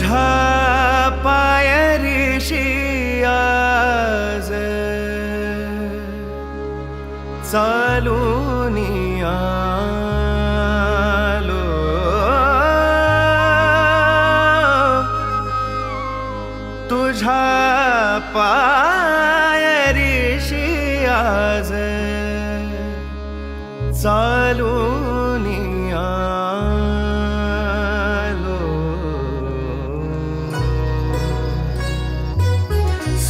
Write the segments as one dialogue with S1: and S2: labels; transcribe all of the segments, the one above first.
S1: तुझा पायरीशी आज चालून आलो. तुझा पायरीशी आज चालून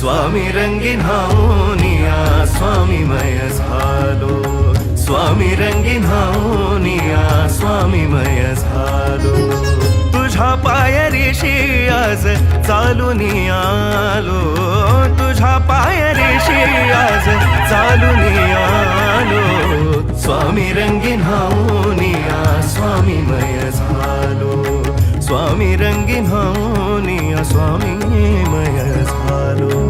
S1: स्वामी रंगीन हाऊनिया स्वामीमय झालो. स्वामी रंगीन हाऊनिया स्वामीमय झालो. तुझ्या पाय ऋषी आज चालून आलो. तुझ्या पाय ऋषी आज चालून आलो. स्वामी रंगीन हाऊनिया स्वामीमय झालो. स्वामी रंगीन हाऊनिया स्वामीमय झालो.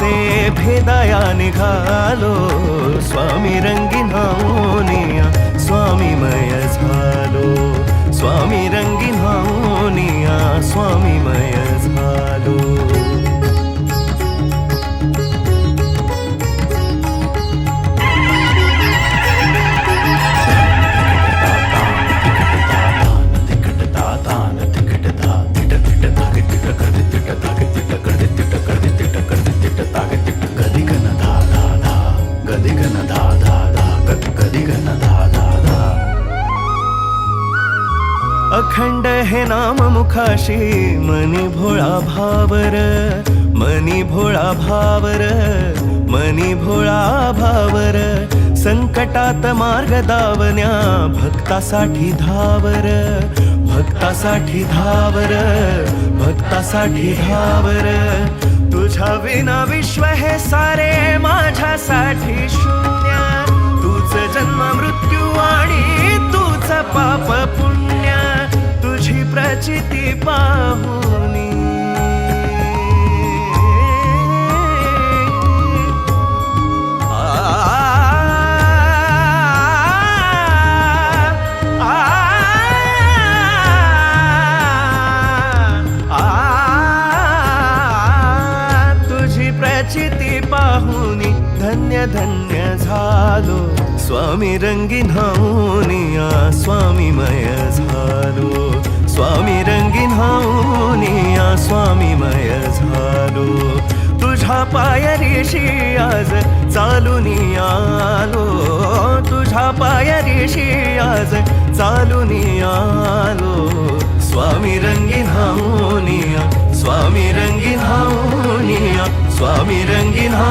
S1: भेदाया निघालो स्वामी रंगीन हाऊनिया स्वामीमय झालो। स्वामी रंगीन हाऊनिया स्वामीमय झालो। अखंड हे नाम मुखाशी मनी भोळा भावर मनी भोळा भावर मनी भोळा भावर. संकटात मार्ग दावण्या भक्तासाठी धावर भक्तासाठी धावर भक्तासाठी धावर. तुझ्या विना विश्व हे सारे माझ्यासाठी शून्य. तुझ जन्म धन्य झालो. स्वामी रंगीन हाऊनिया स्वामीमय झालो. स्वामी रंगीन हाऊनिया स्वामीमय झालो. तुझ्या पायरीशी आज चालून आलो. तुझ्या पायरीशी आज चालून आलो. स्वामी रंगीन हाऊनिया स्वामी रंगीन हाऊनिया स्वामी रंगीन हाऊनिया.